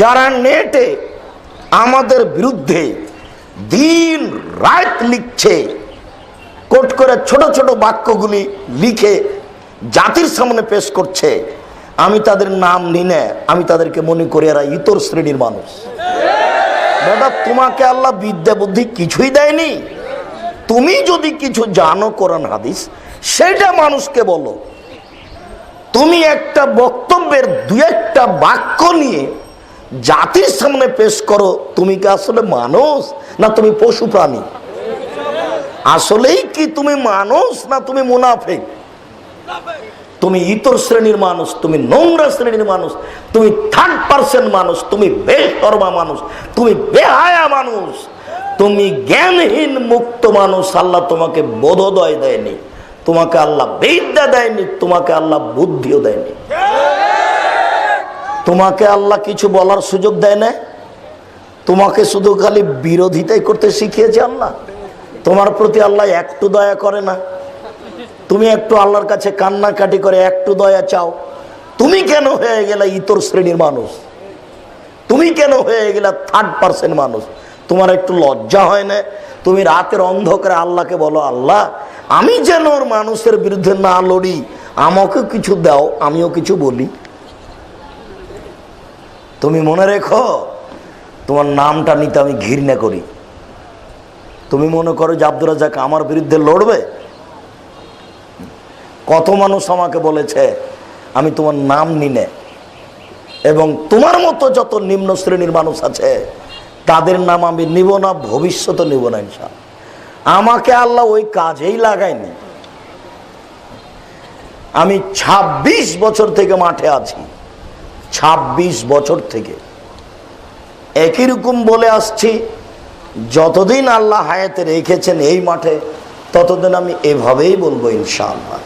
যারা নেটে আমাদের বিরুদ্ধে দিন রাত লিখছে, কোট করে ছোট ছোট বাক্যগুলি লিখে জাতির সামনে পেশ করছে, আমি তাদের নাম নিনে আমি তাদেরকে মনে করি এরা ইতর শ্রেণির মানুষ। বেটা, তোমাকে আল্লাহ বিদ্যা বুদ্ধি কিছুই দেয়নি? তুমি যদি কিছু জানো কোরআন হাদিস, সেটা মানুষকে বলো। তুমি একটা বক্তব্যের দু একটা বাক্য নিয়ে জাতির সামনে পেশ করো, তুমি কি আসলে মানুষ না তুমি পশু প্রাণী? আসলেই কি তুমি মানুষ না তুমি মুনাফেক? তুমি ইতর শ্রেণির মানুষ, তুমি নোংরা শ্রেণির মানুষ, তুমি থার্ড পার্সেন্ট মানুষ, তুমি বেশর্মা মানুষ, তুমি বেহায়া মানুষ। তুমি জ্ঞানহীন মুক্ত মানুষ, আল্লাহ তোমাকে বোধোদয় দেয়নি, তোমাকে আল্লাহ বিদ্যা দেয়নি, তোমাকে আল্লাহ বুদ্ধিও দেয়নি। তোমাকে আল্লাহ কিছু বলার সুযোগ দেয় না তোমাকে শুধু খালি বিরোধিতাই করতে শিখিয়েছে আল্লাহ। তোমার প্রতি আল্লাহ একটু দয়া করে না। তুমি একটু আল্লাহর কাছে কান্নাকাটি করে একটু দয়া চাও। তুমি কেন হয়ে গেলে ইতর শ্রেণির মানুষ? তুমি কেন হয়ে গেলে থার্ড পার্সেন্ট মানুষ? তোমার একটু লজ্জা হয় না? তুমি রাতের অন্ধকারে আল্লাহকে বলো, আল্লাহ, আমি যেন মানুষের বিরুদ্ধে না লড়ি আমাকে কিছু দাও, আমিও কিছু বলি। তুমি মনে রেখো, তোমার নামটা নিতে আমি ঘৃণা করি। তুমি মনে করো যে আব্দুল রাজাক আমার বিরুদ্ধে লড়বে? কত মানুষ আমাকে বলেছে, আমি তোমার নাম নিনে এবং তোমার মতো যত নিম্ন শ্রেণির মানুষ আছে, তাদের নাম আমি নিব না, ভবিষ্যতে নিব না ইনশাল আমাকে আল্লাহ ওই কাজেই লাগায়নি। আমি ২৬ বছর থেকে মাঠে আছি। ২৬ বছর থেকে। একই রকম বলে আসছি, যতদিন আল্লাহ হায়াতে রেখেছেন এই মাঠে, ততদিন আমি এভাবেই বলব ইনশাআল্লাহ।